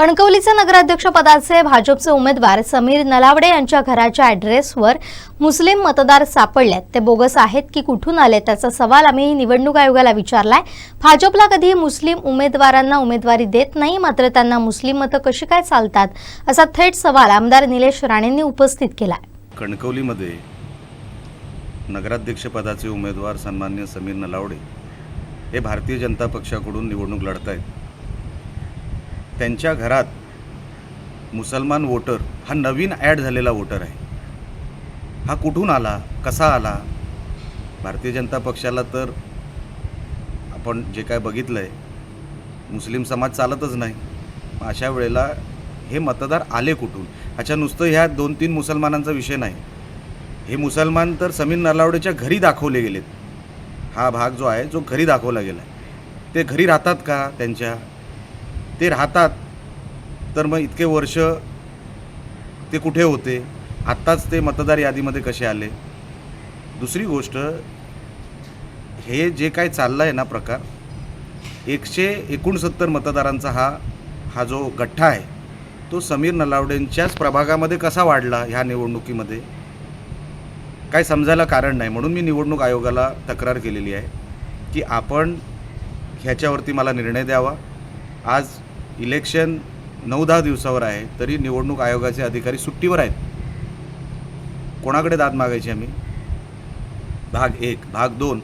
कणकवलीचे नगराध्यक्ष पदाचे भाजपचे उमेदवार समीर नलावडे यांच्या घराच्या ॲड्रेसवर मुस्लिम मतदार सापडलेत. ते बोगस आहेत की कुठून आले त्याचा सवाल आम्ही निवडणूक आयोगाला विचारलाय. भाजपला कधी मुस्लिम उमेदवारांना उमेदवारी देत नाही मात्र त्यांना मुस्लिम मतं कशी काय चालतात असा थेट सवाल आमदार निलेश राणेंनी उपस्थित केलाय. कणकवलीमध्ये नगराध्यक्षपदाचे उमेदवार सन्मान्य समीर नलावडे हे भारतीय जनता पक्षाकडून निवडणूक लढत आहेत त्यांच्या घरात मुसलमान वोटर हा नवीन ॲड झालेला वोटर आहे. हा कुठून आला? कसा आला? भारतीय जनता पक्षाला तर आपण जे काय बघितलं आहे मुस्लिम समाज चालतच नाही. मग अशा वेळेला हे मतदार आले कुठून? अच्छा नुसतं ह्या दोन तीन मुसलमानांचा विषय नाही. हे मुसलमान तर समीर नलावडेच्या घरी दाखवले गेलेत. हा भाग जो आहे जो घरी दाखवला गेला आहे ते घरी राहतात का त्यांच्या? ते राहतात. तर मग इतके वर्ष ते कुठे होते? आत्ताच ते मतदार यादीमध्ये कसे आले? दुसरी गोष्ट हे जे काय चाललं आहे ना प्रकार एकशे एकोणसत्तर मतदारांचा हा हा जो गठ्ठा आहे तो समीर नलावडेंच्याच प्रभागामध्ये कसा वाढला ह्या निवडणुकीमध्ये? काय समजायला कारण नाही. म्हणून मी निवडणूक आयोगाला तक्रार केलेली आहे की आपण ह्याच्यावरती मला निर्णय द्यावा. आज इलेक्शन नऊ दहा दिवसावर आहे तरी निवडणूक आयोगाचे अधिकारी सुट्टीवर आहेत. कोणाकडे दाद मागायची आम्ही? भाग एक भाग दोन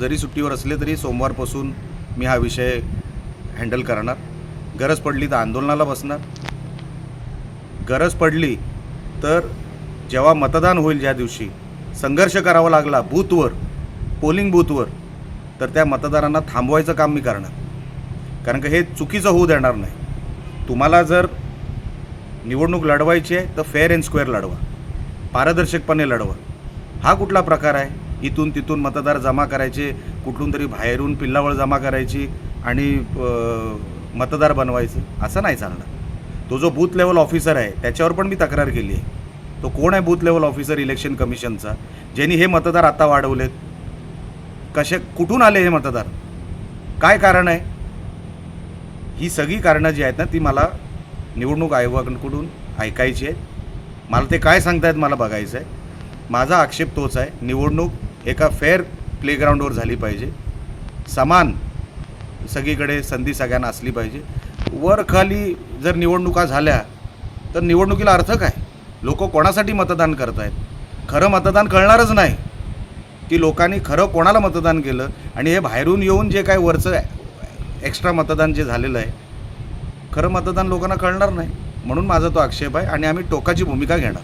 जरी सुट्टीवर असले तरी सोमवारपासून मी हा विषय हँडल करणार. गरज पडली तर आंदोलनाला बसणार. गरज पडली तर जेव्हा मतदान होईल ज्या दिवशी संघर्ष करावा लागला बूथवर पोलिंग बूथवर तर त्या मतदारांना थांबवायचं काम मी करणार. कारण का हे चुकीचं होऊ देणार नाही. तुम्हाला जर निवडणूक लढवायची आहे तर फेअर अँड स्क्वेअर लढवा. पारदर्शकपणे लढवा. हा कुठला प्रकार आहे? इथून तिथून मतदार जमा करायचे कुठून तरी बाहेरून पिल्लावळ जमा करायची आणि मतदार बनवायचे असं नाही चालणार. तो जो बूथ लेवल ऑफिसर आहे त्याच्यावर पण मी तक्रार केली आहे. तो कोण आहे बूथ लेवल ऑफिसर इलेक्शन कमिशनचा ज्यांनी हे मतदार आता वाढवलेत. कसे कुठून आले हे मतदार? काय कारण आहे? ही सगळी कारणं जी आहेत ना ती मला निवडणूक आयोगाकडून ऐकायची आहेत. मला ते काय सांगतायत मला बघायचं आहे. माझा आक्षेप तोच आहे निवडणूक एका फेअर प्लेग्राऊंडवर झाली पाहिजे. समान सगळीकडे संधी सगळ्यांना असली पाहिजे. वर खाली जर निवडणुका झाल्या तर निवडणुकीला अर्थ काय? लोक कोणासाठी मतदान करत आहेत खरं मतदान कळणारच नाही. की लोकांनी खरं कोणाला मतदान केलं? आणि हे बाहेरून येऊन जे काय वरचं एक्स्ट्रा मतदान जे झालेलं आहे खरं मतदान लोकांना कळणार नाही. म्हणून माझा तो आक्षेप आहे आणि आम्ही टोकाची भूमिका घेणार.